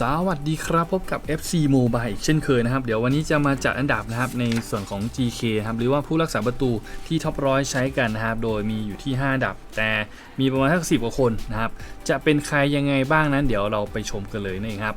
สวัสดีครับพบกับ FC Mobile อีกเช่นเคยนะครับ เดี๋ยววันนี้จะมาจัดอันดับนะครับในส่วนของ GK ครับหรือว่าผู้รักษาประตูที่ท็อปร้อยใช้กันนะครับ โดยมีอยู่ที่5อันดับ แต่มีประมาณทักสิบกว่าคนนะครับ จะเป็นใครยังไงบ้างนั้น เดี๋ยวเราไปชมกันเลยนี่ครับ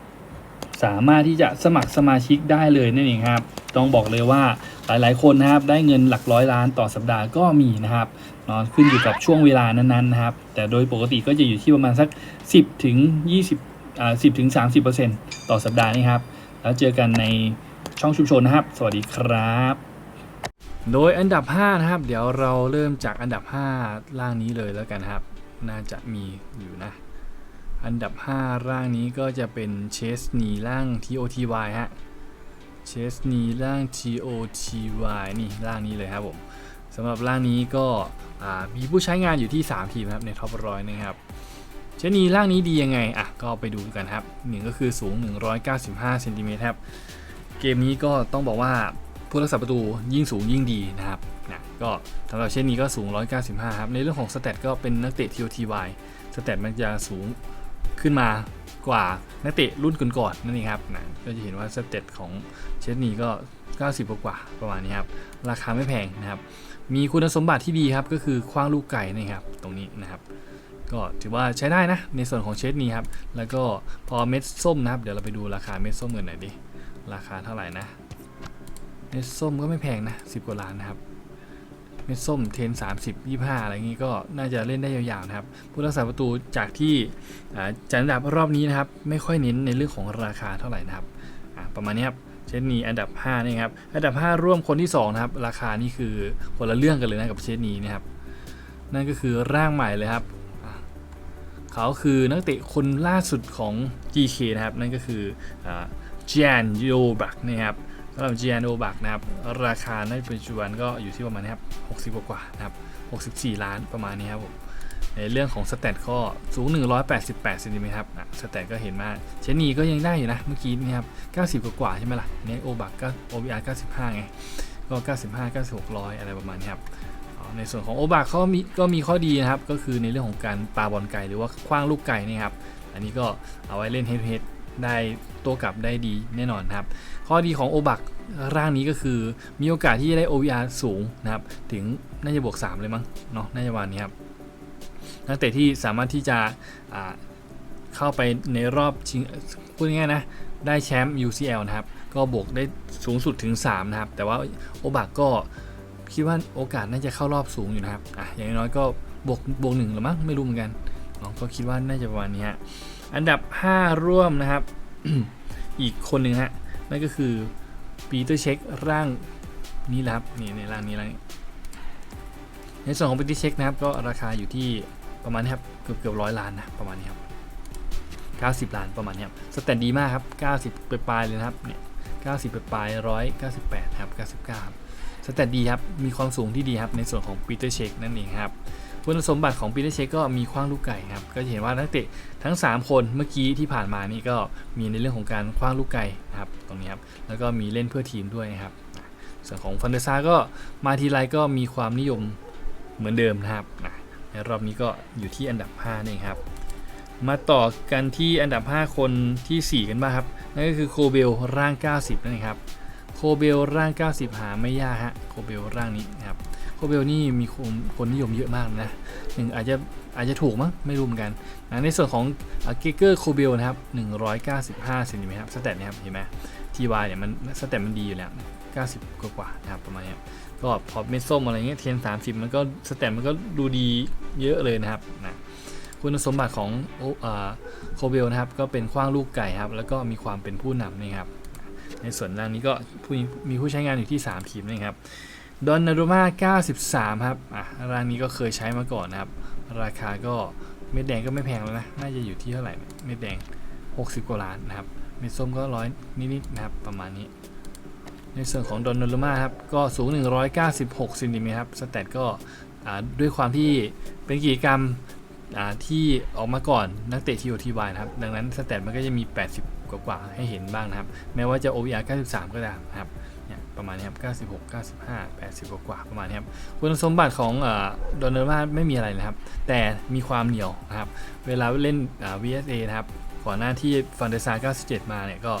สามารถที่จะสมัครสมาชิกได้เลยนั่นเองครับ ต้องบอกเลยว่าหลายๆ คนนะครับได้เงินหลักร้อยล้านต่อสัปดาห์ก็มีนะครับเนาะขึ้นอยู่กับช่วงเวลานั้นๆนะครับ แต่โดยปกติก็จะอยู่ที่ประมาณสัก 10ถึง20อ่า10ถึง30%ต่อสัปดาห์นี่ครับแล้วเจอกันในช่องชุมชนนะครับ สวัสดีครับโดยอันดับ 5 นะครับ เดี๋ยวเราเริ่มจากอันดับ 5 ล่างนี้เลยแล้วกันครับ น่าจะมีอยู่นะ อันดับ 5 ร่างนี้ก็จะเป็นเชสนีร่าง TOTY ฮะเชสนีร่าง TOTY นี่ร่างนี้เลยครับผมสำหรับร่างนี้ก็มีผู้ใช้งานอยู่ที่ 3 ทีมครับในท็อปร้อยนะครับเชสนีร่างนี้ดียังไงอะก็ไปดูกันครับหนึ่งก็คือสูง 195เซนติเมตรครับเกมนี้ก็ต้องบอกว่าผู้รักษาประตูยิ่งสูงยิ่งดีนะครับนะก็สำหรับเชนนี้ก็สูง 195 ครับ ในเรื่องของสเตตก็เป็นนักเตะ TOTY สเตตมันจะสูง ขึ้นมากว่านักเตะรุ่นก่อนๆนั่นเองครับนะก็จะเห็นว่าสเตตของเชนนี้ก็ 90 กว่าประมาณนี้ครับ ราคาไม่แพงนะครับ มีคุณสมบัติที่ดีครับ ก็คือคว้างลูกไก่นะครับ ตรงนี้นะครับ ก็ถือว่าใช้ได้นะ ในส่วนของเชสนีครับ แล้วก็พอเม็ดส้มนะครับ เดี๋ยวเราไปดูราคาเม็ดส้มกันหน่อยดิ ราคาเท่าไหร่นะ เม็ดส้มก็ไม่แพงนะ 10 กว่าล้านนะครับ เม็ดส้มเทน 30 25 อะไรงี้ก็น่าจะเล่นได้ยาวๆนะครับ ผู้รักษาประตูจากที่อ่าจัดอันดับรอบนี้นะครับ ไม่ค่อยเน้นในเรื่องของราคาเท่าไหร่นะครับอะประมาณนี้ครับเชนนีอันดับ5นี่ครับอันดับ 5 ร่วมคนที่2นะครับราคานี่คือคนละเรื่องกันเลยนะกับเชนนีนะครับนั่นก็คือร่างใหม่เลยครับเขาคือนักเตะคนล่าสุดของ GK นะครับนั่นก็คือเจนโยบักนะครับ สำหรับเจนโยบักนะครับ ราคาในปัจจุบันก็อยู่ที่ประมาณนี้ครับ 60 กว่านะครับ 64 ล้านประมาณนี้ครับผมในเรื่องของสแตทก็สูง 188เซนติเมตรครับอะสแตทก็เห็นว่าเชนีก็ยังได้อยู่นะ เมื่อกี้นี่ครับ 90 กว่ากว่าใช่ไหมล่ะเนี่ยโอบักก็ OBR 95 ไง ก็ 95 96 100 อะไรประมาณนี้ครับในส่วนของโอบักเขามีก็มีข้อดีนะครับ ก็คือในเรื่องของการปาบอลไก่หรือว่าคว้างลูกไก่นี่ครับ อันนี้ก็เอาไว้เล่นเฮดเฮด ได้ตัวกลับได้ดีแน่นอนครับ ข้อดีของโอบักร่างนี้ก็คือมีโอกาสที่จะได้ OVR สูงนะครับถึงน่าจะบวก 3 เลยมั้งเนาะน่าจะวันนี้ครับนักเตะที่สามารถที่จะเข้าไปในรอบชิงพูดง่ายๆนะได้แชมป์ UCL นะครับ ก็บวกได้สูงสุดถึง 3 นะครับ แต่ว่าโอบักก็คิดว่าโอกาสน่าจะเข้ารอบสูงอยู่นะครับอะอย่างน้อยก็บวกบวกหนึ่งหรือมั้งไม่รู้เหมือนกันก็คิดว่าน่าจะประมาณนี้ฮะ อันดับ 5 ร่วมนะครับ อีกคนหนึ่งฮะ นั่นก็คือปีเตอร์เช็คร่างนี้แหละครับนี่ในร่างนี้ร่างนี้ในส่วนของ British Check นะครับ ก็ราคาอยู่ที่ประมาณนี้ครับ เกือบเกือบร้อยล้านนะประมาณนี้ครับ 90 ล้านประมาณนี้ครับ สแตนดีมากครับ 90ไปปลายๆเลยนะครับเนี่ย90ไปปลายร้อย98ครับ99ครับสแตนดีครับ มีความสูงที่ดีครับ ในส่วนของ Peter Check นั่นเองครับ คุณสมบัติของ Peter Check ก็มีคว้างลูกไก่ครับ ก็จะเห็นว่านักเตะทั้ง 3 คนเมื่อกี้ที่ผ่านมานี่ก็มีในเรื่องของการคว้างลูกไก่นะครับตรงนี้ครับแล้วก็มีเล่นเพื่อทีมด้วยนะครับส่วนของฟันเดซ่าก็มาทีไรก็มีความนิยมเหมือนเดิมนะครับในรอบนี้ก็อยู่ที่อันดับ5นี่ครับมาต่อกันที่อันดับ 5 คนทีสี่4 กันบ้างครับนั่นก็คือโคเบลร่าง 90นั่นเองครับโคเบลร่าง 90 หาไม่ยากฮะโคเบลร่างนี้นะครับ โคเบลนี่มีคนคนนิยมเยอะมากนะหนึ่งอาจจะอาจจะถูกมั้งไม่รู้เหมือนกันนะในส่วนของเกเกอร์โคเบลนะครับ195เซนติเมตรครับสแตทนะครับเห็นไหมทีวายเนี่ยมันสแตทมันดีอยู่แล้ว90 กว่าๆนะครับประมาณนี้ก็พอเม็ดส้มอะไรเงี้ยเทียน30 มันก็สแตมมันก็ดูดีเยอะเลยนะครับนะคุณสมบัติของโออ่าโคเบลนะครับก็เป็นคว้างลูกไก่ครับแล้วก็มีความเป็นผู้นำนี่ครับในส่วนล่างนี้ก็มีผู้ใช้งานอยู่ที่ 3 ทีมนะครับ ดอนนารุมา 93 ครับ อะ ร้านนี้ก็เคยใช้มาก่อนนะครับ ราคาก็เม็ดแดงก็ไม่แพงแล้วนะ น่าจะอยู่ที่เท่าไหร่ เม็ดแดง 60 กว่าล้านนะครับ เม็ดส้มก็ร้อยนิดๆนะครับ ประมาณนี้ ในส่วนของดอนนารุมาครับ ก็สูง 196ซนติเมตรครับ สแตทก็อ่าด้วยความที่เป็นกิจกรรมอ่าที่ออกมาก่อนนักเตะ TOTY นะครับ ดังนั้นสแตทมันก็จะมี 80 กว่าๆให้เห็นบ้างนะครับ แม้ว่าจะ OVR 93 ก็ตามนะครับ ประมาณนี้ครับ96 95 80 กว่าประมาณนี้ครับคุณสมบัติของโดนเนอร์มาไม่มีอะไรนะครับ แต่มีความเหนียวนะครับ เวลาเล่น VSA นะครับก่อนหน้าที่ฟันเดซา97 มาเนี่ยก็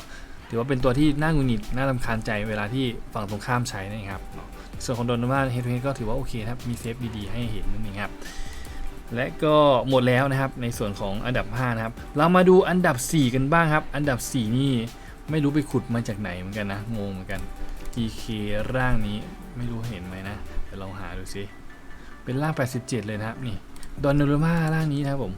ถือว่าเป็นตัวที่น่าหงุนงิดน่ารำคาญใจเวลาที่ฝั่งตรงข้ามใช้นะครับส่วนของโดนเนอร์มาเฮดเฮดก็ถือว่าโอเคครับ มีเซฟดีๆ ให้เห็นนั่นเองครับ และก็หมดแล้วนะครับในส่วนของอันดับ 5 นะครับ เรามาดูอันดับ 4 กันบ้างครับ อันดับ 4 นี่ไม่รู้ไปขุดมาจากไหนเหมือนกันนะ งงเหมือนกัน GK ร่างนี้ไม่รู้เห็นไหมนะเดี๋ยวลองหาดูซิเป็นร่าง 87 เลยนะครับนี่ดอนเนรมาร่างนี้นะครับผม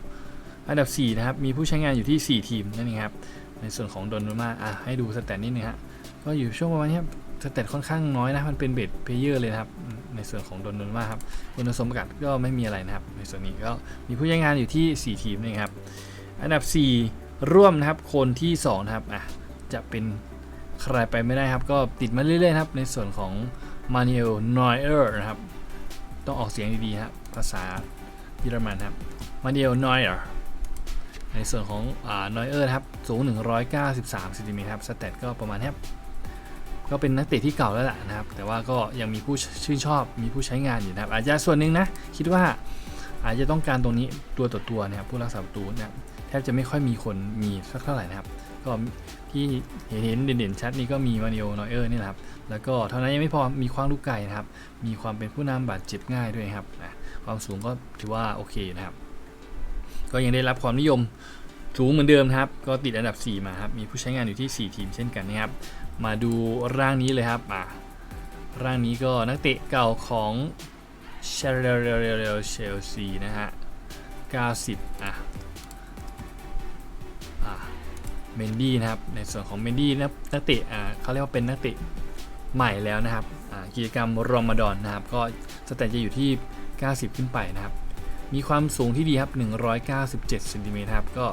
อันดับ 4 นะครับ มีผู้ใช้งานอยู่ที่ 4 ทีมนั่นเองครับ ในส่วนของดอนเนรมาอะให้ดูสแตทนิดนึงฮะก็อยู่ช่วงประมาณนี้สแตทค่อนข้างน้อยนะ มันเป็นเบสเพลเยอร์เลยนะครับ ในส่วนของดอนเนรมาครับคุณสมบัติก็ไม่มีอะไรนะครับ ในส่วนนี้ก็มีผู้ใช้งานอยู่ที่ 4 ทีมนี่ครับอันดับ 4 ร่วมนะครับคนที่2นะครับอะจะเป็น ใครไปไม่ได้ครับ ก็ติดมาเรื่อยๆครับ ในส่วนของมานิเอลนอยเออร์นะครับ ต้องออกเสียงดีๆครับภาษาเยอรมันครับมานิเอลนอยเออร์ในส่วนของนอยเออร์ครับ สูง 193ซนติเมตรครับสแตทก็ประมาณนี้ครับก็เป็นนักเตะที่เก่าแล้วแหละนะครับ แต่ว่าก็ยังมีผู้ชื่นชอบมีผู้ใช้งานอยู่นะครับ อาจจะส่วนหนึ่งนะ คิดว่าอาจจะต้องการตรงนี้ตัวต่อตัวนะครับผู้รักษาประตูนะครับแทบจะไม่ค่อยมีคนมีสักเท่าไหร่นะครับ ก็ที่เห็นเด่นๆชัดนี่ก็มีมานิโอ นอยเออร์นี่แหละครับ แล้วก็เท่านั้นยังไม่พอ มีคว้างลูกไก่นะครับ มีความเป็นผู้นำบาดเจ็บง่ายด้วยครับอะความสูงก็ถือว่าโอเคนะครับ ก็ยังได้รับความนิยมสูงเหมือนเดิมครับ ก็ติดอันดับ 4 มาครับ มีผู้ใช้งานอยู่ที่ 4 ทีมเช่นกันนะครับ มาดูร่างนี้เลยครับอะร่างนี้ก็นักเตะเก่าของเชลซีนะฮะ 90 อะ เมนดี้นะครับ ในส่วนของเมนดี้นะนักเตะอ่าเขาเรียกว่าเป็นนักเตะใหม่แล้วนะครับกิจกรรมรอมฎอนนะครับ ก็สแตทจะอยู่ที่ 90 ขึ้นไปนะครับ มีความสูงที่ดีครับ 197เซนติเมตรครับ ก็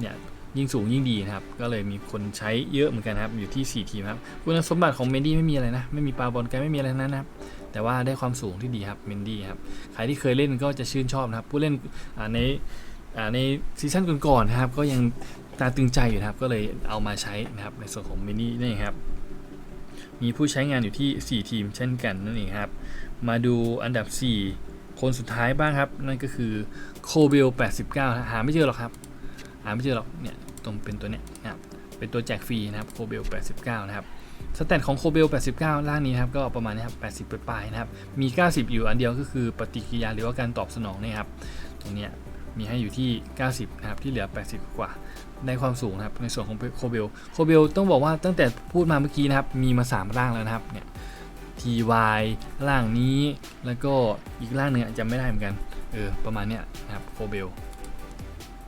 เนี่ยยิ่งสูงยิ่งดีนะครับ ก็เลยมีคนใช้เยอะเหมือนกันครับ อยู่ที่ 4 ทีมครับ คุณสมบัติของเมนดี้ไม่มีอะไรนะ ไม่มีปาบอลไกลไม่มีอะไรนั้นนะครับ แต่ว่าได้ความสูงที่ดีครับ เมนดี้ครับ ใครที่เคยเล่นก็จะชื่นชอบนะครับ ผู้เล่นในในซีซั่นก่อนๆนะครับ ก็ยัง ตาตึงใจอยู่นะครับ ก็เลยเอามาใช้นะครับในส่วนของเมนดี้นี่ครับ มีผู้ใช้งานอยู่ที่ 4 ทีมเช่นกันนั่นเองครับ มาดูอันดับ 4 คนสุดท้ายบ้างครับ นั่นก็คือโคเบล89 หาไม่เจอหรอกครับ หาไม่เจอหรอกเนี่ยตรงเป็นตัวเนี้ยนะครับเป็นตัวแจกฟรีนะครับโคเบล89 นะครับสแตทของโคเบล89 ล่างนี้นะครับก็ประมาณนี้ครับ 80ปลายๆนะครับ มี 90 อยู่อันเดียวก็คือปฏิกิริยาหรือว่าการตอบสนองนี่ครับ ตรงเนี้ยมีให้อยู่ที่ 90 นะครับ ที่เหลือ 80 กว่า ในความสูงนะครับในส่วนของโคเบลโคเบลต้องบอกว่าตั้งแต่พูดมาเมื่อกี้นะครับมีมา 3 ร่างแล้วนะครับเนี่ย TY ร่างนี้แล้วก็อีกร่างหนึ่งอะจำไม่ได้เหมือนกันเออประมาณเนี้ยนะครับโคเบล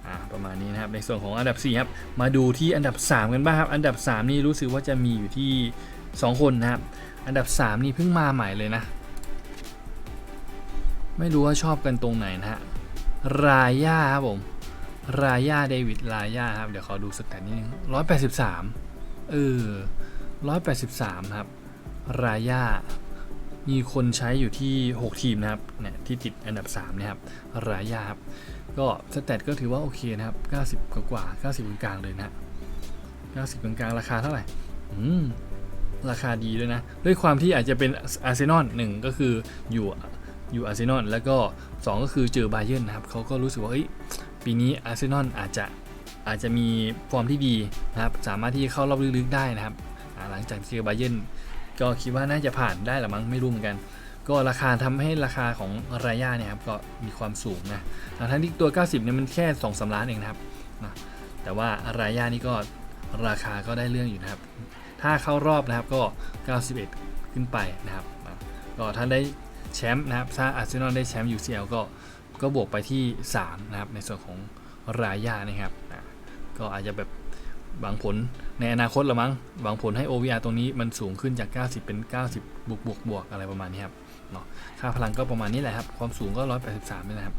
อ่าประมาณนี้นะครับในส่วนของอันดับ4ครับมาดูที่อันดับ 3 กันบ้างครับ อันดับ 3 นี่รู้สึกว่าจะมีอยู่ที่ 2 คนนะครับ อันดับ 3 นี่เพิ่งมาใหม่เลยนะ ไม่รู้ว่าชอบกันตรงไหนนะฮะรายาครับผม รายาเดวิดรายาครับ เดี๋ยวขอดูสแตทนิดนึง183เออ183ครับ รายามีคนใช้อยู่ที่ 6 ทีมนะครับเนี่ยที่ติดอันดับ3นะครับรายาครับก็สแตทก็ถือว่าโอเคนะครับ 90 กว่ากว่า 90 กลางๆเลยนะฮะ90 กลางๆราคาเท่าไหร่อืมราคาดีด้วยนะ ด้วยความที่อาจจะเป็นอาร์เซนอลหนึ่งก็คืออยู่อยู่อาร์เซนอลแล้วก็ 2 ก็คือเจอบาเยิร์นนะครับเขาก็รู้สึกว่าเอ้ย ปีนี้อาร์เซนอลอาจจะอาจจะมีฟอร์มที่ดีนะครับ สามารถที่จะเข้ารอบลึกๆได้นะครับ หลังจากเจอบาเยนก็คิดว่าน่าจะผ่านได้หรือมั้งไม่รู้เหมือนกัน ก็ราคาทำให้ราคาของรายาเนี่ยครับก็มีความสูงนะทั้งที่ตัว 90เนี่ยมันแค่2อสล้านเองนะครับนะแต่ว่ารายานี่ก็ราคาก็ได้เรื่องอยู่นะครับ ถ้าเข้ารอบนะครับก็ 91 ขึ้นไปนะครับอะก็ถ้าได้แชมป์นะครับถ้าอาร์เซนอลได้แชมป์ UCL ก็ ก็บวกไปที่ 3 นะครับ ในส่วนของรายานะครับอะก็อาจจะแบบหวังผลในอนาคตละมั้งหวังผลให้ OVR ตรงนี้มันสูงขึ้นจาก 90 เป็น 90 บวกบวกบวกอะไรประมาณนี้ครับเนาะค่าพลังก็ประมาณนี้แหละครับ ความสูงก็ 183นี่แหละครับ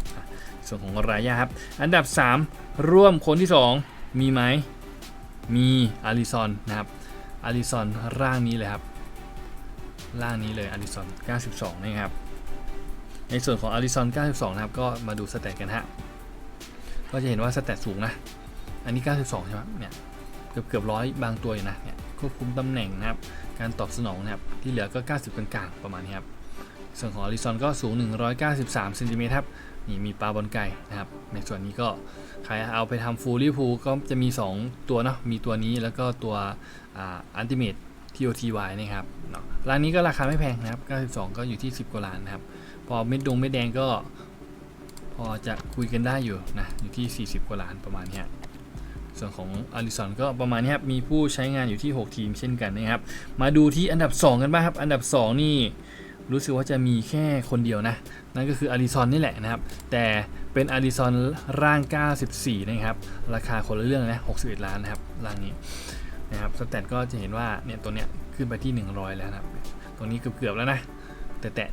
ส่วนของรายาครับ อันดับ 3 ร่วมคนที่ 2 มีไหม มีอาริซอนนะครับอาริซอนร่างนี้เลยครับ ร่างนี้เลยอาริซอน92 นะครับ ในส่วนของอาริซอน92 นะครับ ก็มาดูสเตตกันฮะ ก็จะเห็นว่าสเตตสูงนะ อันนี้ 92 ใช่ไหมเนี่ย เกือบเกือบร้อยบางตัวอยู่นะ เนี่ยควบคุมตำแหน่งนะครับ การตอบสนองนะครับ ที่เหลือก็ 90กลางๆประมาณนี้ครับ ส่วนของอาริซอนก็สูง 193เซนติเมตรครับ นี่มีปลาบอลไก่นะครับ ในส่วนนี้ก็ใครเอาไปทำฟูลี่พูก็จะมี 2 ตัวเนาะ มีตัวนี้แล้วก็ตัวอันติเมท TOTY นะครับเนาะร้านนี้ก็ราคาไม่แพงนะครับ 92 ก็อยู่ที่ 10กว่าล้านนะครับ พอเม็ดดงเม็ดแดงก็ พอจะคุยกันได้อยู่นะอยู่ที่ 40 กว่าล้านประมาณนี้ส่วนของอาริซอนก็ประมาณนี้ครับ มีผู้ใช้งานอยู่ที่ 6 ทีมเช่นกันนะครับ มาดูที่อันดับ 2 กันบ้างครับ อันดับ 2 นี่รู้สึกว่าจะมีแค่คนเดียวนะ นั่นก็คืออาริซอนนี่แหละนะครับ แต่เป็นอาริซอนร่าง 94 นะครับ ราคาคนละเรื่องนะ 61 ล้านนะครับ ร่างนี้นะครับ สแตทก็จะเห็นว่าเนี่ยตัวเนี้ยขึ้นไปที่ 100 แล้วนะครับ ตรงนี้เกือบๆแล้วนะ แต่แต่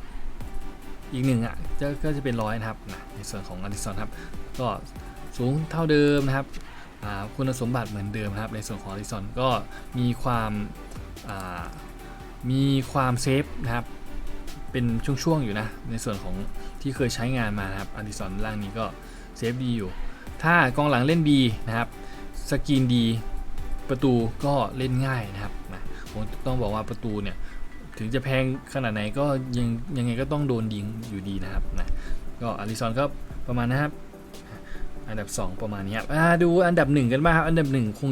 อีกหนึ่งอะจะก็จะเป็นร้อยนะครับนะในส่วนของอาริซอนครับก็สูงเท่าเดิมนะครับคุณสมบัติเหมือนเดิมครับ ในส่วนของอาริซอนก็มีความามีความเซฟนะครับเป็นช่วงๆอยู่นะในส่วนของที่เคยใช้งานมาครับอาริซอนล่างนี้ก็เซฟดีอยู่ ถ้ากองหลังเล่นดีนะครับสกรีนดีประตูก็เล่นง่ายนะครับนะผมต้องบอกว่าประตูเนี่ย ถึงจะแพงขนาดไหนก็ยังยังไงก็ต้องโดนยิงอยู่ดีนะครับนะก็อาริซอนก็ประมาณนะครับ อันดับ 2 ประมาณนี้ครับอ่าดูอันดับ 1 กันบ้างครับ อันดับ 1 คง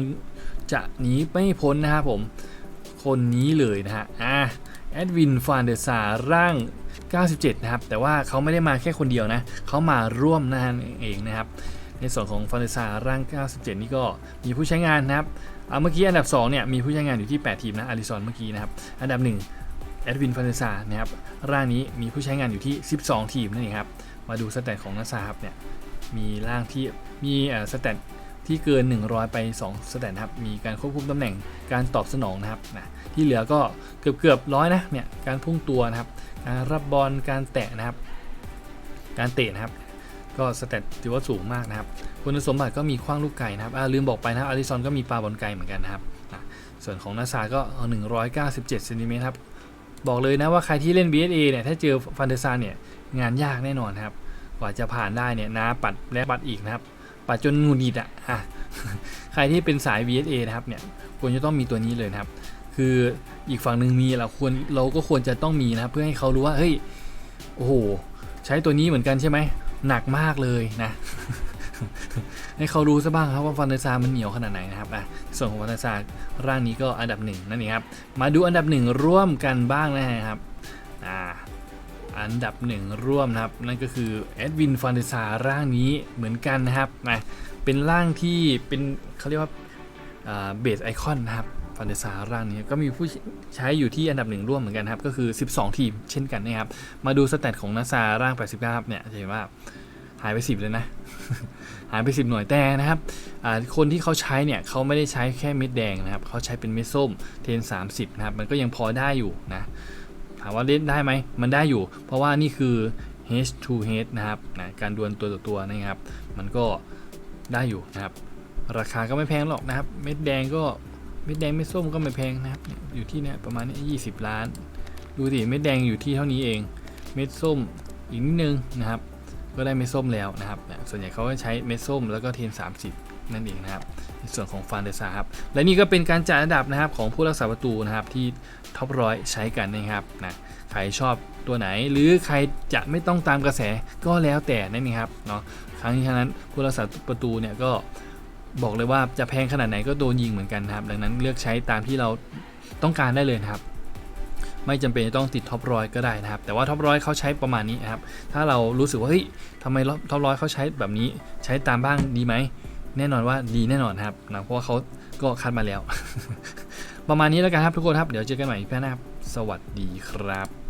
จะหนีไม่พ้นนะครับผม คนนี้เลยนะฮะอ่าแอดวินฟานเดอร์ซาร่าง 97 นะครับ แต่ว่าเขาไม่ได้มาแค่คนเดียวนะ เขามาร่วมนั่นเองนะครับ ในส่วนของฟานเดอร์ซาร่าง 97 นี่ก็มีผู้ใช้งานนะครับอ่าเมื่อกี้อันดับ 2 เนี่ย มีผู้ใช้งานอยู่ที่ 8 ทีมนะอาริซอนเมื่อกี้นะครับ อันดับ 1 แอดวินฟานเดอร์ซานะครับร่างนี้มีผู้ใช้งานอยู่ที่ 12 ทีมนั่นเองครับ มาดูสแตทของนาซาครับเนี่ยมีร่างที่มีสแตทที่เกิน 100 ไป 2 สแตทนะครับ มีการควบคุมตำแหน่งการตอบสนองนะครับนะที่เหลือก็เกือบเกือบร้อยนะเนี่ยการพุ่งตัวนะครับการรับบอลการแตะนะครับ การเตะนะครับ ก็สเตตถือว่าสูงมากนะครับ คุณสมบัติก็มีคว้างลูกไก่นะครับอ่าลืมบอกไปนะอาริซอนก็มีปลาบอลไก่เหมือนกันนะครับ ส่วนของนาซาก็ 197เซนติเมตรครับ บอกเลยนะว่าใครที่เล่น BSA เนี่ยถ้าเจอฟันเดอร์ซานเนี่ยงานยากแน่นอนครับ กว่าจะผ่านได้เนี่ยนะปัดและปัดอีกนะครับ ปัดจนหงุดหงิดอะอะใครที่เป็นสาย VSA นะครับเนี่ยควรจะต้องมีตัวนี้เลยนะครับ คืออีกฝั่งหนึ่งมีเราควรเราก็ควรจะต้องมีนะเพื่อให้เขารู้ว่าเฮ้ยโอ้โหใช้ตัวนี้เหมือนกันใช่ไหมหนักมากเลยนะ ให้เขารู้ซะบ้างครับว่าฟันเดอร์ซามันเหนียวขนาดไหนนะครับอะส่วนของฟันเดอร์ซาร่างนี้ก็อันดับหนึ่งนั่นเองครับ มาดูอันดับหนึ่งร่วมกันบ้างนะครับอ่าอันดับหนึ่งร่วมนะครับ นั่นก็คือแอดวินฟันเดอร์ซาร่างนี้เหมือนกันนะครับนะเป็นร่างที่เป็นเขาเรียกว่าเบสไอคอนนะครับฟันเดซาร่างนี้ก็มีผู้ใช้อยู่ที่อันดับหนึ่งร่วมเหมือนกันครับ ก็คือ 12 ทีมเช่นกันนะครับ มาดูสแตทของนาซาร่าง 89ครับเนี่ยจะเห็นว่าหายไป 10 เลยนะ หายไป 10 หน่วยแต่นะครับคนที่เขาใช้เนี่ยเขาไม่ได้ใช้แค่เม็ดแดงนะครับเขาใช้เป็นเม็ดส้มเทน 30 นะครับ มันก็ยังพอได้อยู่นะถามว่าเล่นได้ไหมมันได้อยู่ เพราะว่านี่คือ H to H นะครับนะการดวลตัวต่อตัวนะครับ มันก็ได้อยู่นะครับ ราคาก็ไม่แพงหรอกนะครับ เม็ดแดงก็เม็ดแดงเม็ดส้มก็ไม่แพงนะครับ อยู่ที่เนี่ยประมาณนี้20ล้าน ดูสิเม็ดแดงอยู่ที่เท่านี้เอง เม็ดส้มอีกนิดนึงนะครับ ก็ได้เม็ดส้มแล้วนะครับเนี่ยส่วนใหญ่เขาก็ใช้เม็ดส้มแล้วก็เทน 30 นั่นเองนะครับ ในส่วนของฟานเดซาครับ และนี่ก็เป็นการจัดอันดับนะครับของผู้รักษาประตูนะครับที่ท็อปร้อยใช้กันนะครับนะใครชอบตัวไหนหรือใครจะไม่ต้องตามกระแสก็แล้วแต่นั่นเองครับเนาะ ครั้งนี้ฉะนั้นผู้รักษาประตูเนี่ยก็บอกเลยว่าจะแพงขนาดไหนก็โดนยิงเหมือนกันนครับ ดังนั้นเลือกใช้ตามที่เราต้องการได้เลยครับ ไม่จำเป็นจะต้องติดท็อปร้อยก็ได้นะครับ แต่ว่าท็อปร้อยเขาใช้ประมาณนี้นะครับ ถ้าเรารู้สึกว่าเฮ้ยทำไมท็อปร้อยเขาใช้แบบนี้ใช้ตามบ้างดีไหม แน่นอนว่าดีแน่นอนครับนะเพราะว่าเขาก็คัดมาแล้ว ประมาณนี้แล้วกันครับทุกคนครับ เดี๋ยวเจอกันใหม่อีกแพ้นะครับสวัสดีครับ